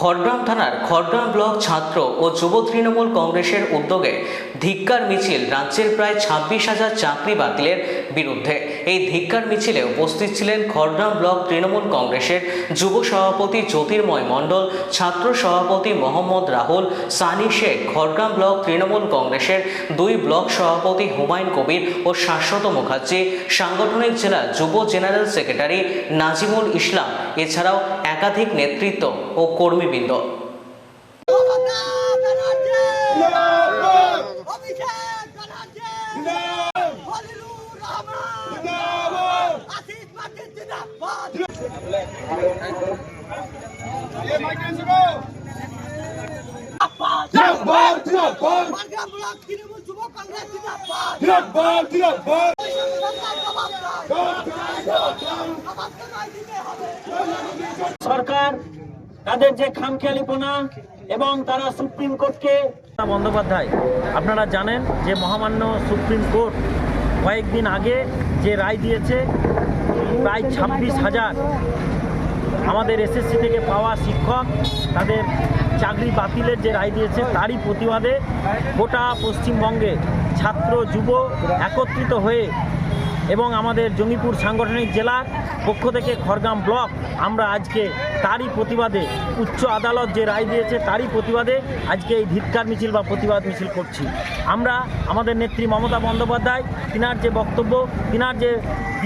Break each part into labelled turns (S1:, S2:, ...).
S1: খড়গ্রাম থানার খড়গ্রাম ব্লক ছাত্র ও যুব তৃণমূল কংগ্রেসের উদ্যোগে ধিক্কার মিছিল রাজ্যের প্রায় ছাব্বিশ হাজার চাকরি বাতিলের বিরুদ্ধে। এই ধিক্কার মিছিলে উপস্থিত ছিলেন খড়গ্রাম ব্লক তৃণমূল কংগ্রেসের যুব সভাপতি জ্যোতির্ময় মণ্ডল, ছাত্র সভাপতি মোহাম্মদ রাহুল, সানি শেখ। খড়গ্রাম ব্লক তৃণমূল কংগ্রেসের দুই ব্লক সভাপতি হুমায়ুন কবির ও শাশ্বত মুখার্জি। সাংগঠনিক জেলা যুব জেনারেল সেক্রেটারি নাজিমুল ইসলাম। এছাড়াও একাধিক নেতৃত্ব ও কর্মীবৃন্দ।
S2: অভিষেক
S3: সরকার, তাদের যে খামখেয়ালিপনা এবং তারা সুপ্রিম কোর্টকে বন্দ্যোপাধ্যায়, আপনারা জানেন যে মহামান্য সুপ্রিম কোর্ট কয়েকদিন আগে যে রায় দিয়েছে, প্রায় ছাব্বিশ হাজার আমাদের এসএসসি থেকে পাওয়া শিক্ষক তাদের চাকরি বাতিলের যে রায় দিয়েছে, তারই প্রতিবাদে গোটা পশ্চিমবঙ্গে ছাত্র, যুব একত্রিত হয়ে এবং আমাদের জঙ্গিপুর সাংগঠনিক জেলার পক্ষ থেকে খড়গাম ব্লক আমরা আজকে তারই প্রতিবাদে উচ্চ আদালত যে রায় দিয়েছে, তারই প্রতিবাদে আজকে এই ধিক্কার মিছিল বা প্রতিবাদ মিছিল করছি। আমরা আমাদের নেত্রী মমতা বন্দ্যোপাধ্যায়, তিনার যে বক্তব্য, তিনার যে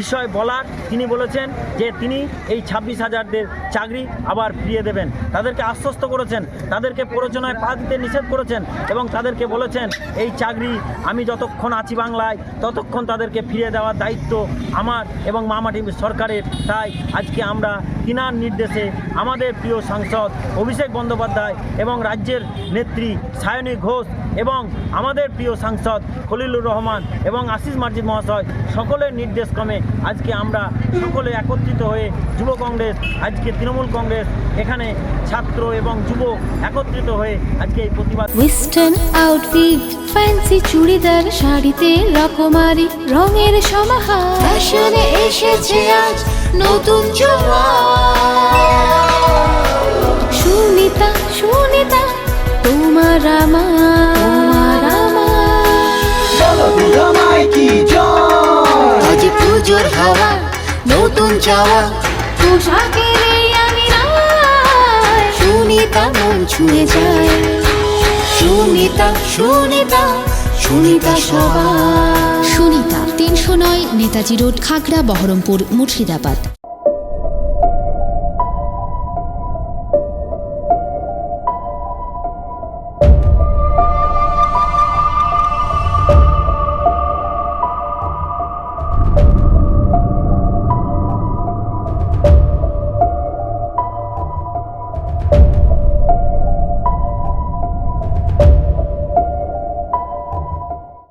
S3: বিষয় বলার, তিনি বলেছেন যে তিনি এই ছাব্বিশ হাজারদের চাকরি আবার ফিরিয়ে দেবেন। তাদেরকে আশ্বস্ত করেছেন, তাদেরকে প্ররোচনায় পা দিতে নিষেধ করেছেন এবং তাদেরকে বলেছেন, এই চাকরি আমি যতক্ষণ আছি বাংলায়, ততক্ষণ তাদেরকে ফিরিয়ে দেওয়ার দায়িত্ব আমার এবং মামাটি সরকারের। তাই আজকে আমরা তিনার নির্দেশে আমাদের প্রিয় সাংসদ অভিষেক বন্দ্যোপাধ্যায় এবং রাজ্যের নেত্রী সায়নী ঘোষ এবং আমাদের প্রিয় সাংসদ খলিলুর রহমান এবং আশিস মার্জিদ মহাশয় সকলের নির্দেশক্রমে আজকে আমরা সকলে একত্রিত হয়ে যুব কংগ্রেস, আজকে তৃণমূল কংগ্রেস, এখানে ছাত্র এবং যুব একত্রিত হয়ে আজকে এই প্রতিবাদ
S4: ওয়েস্টার্ন আউটফিট ফ্যান্সি চুড়িদার, শাড়িতে রকমারি, রঙের সমাহার। এসেছে আজ নতুন সুনিতা সুনিতা তোমার আমার। আমার। আজ পুজোর হাওয়া নতুন চাওয়া। পোশাকের এই আমি সুনিতা মন ছুঁয়ে যায়। সুনিতা সুনিতা সুনিতা সবার।
S5: সুনিতা তিনশো নয় নেতাজি রোড খাগড়া বহরমপুর মুর্শিদাবাদ।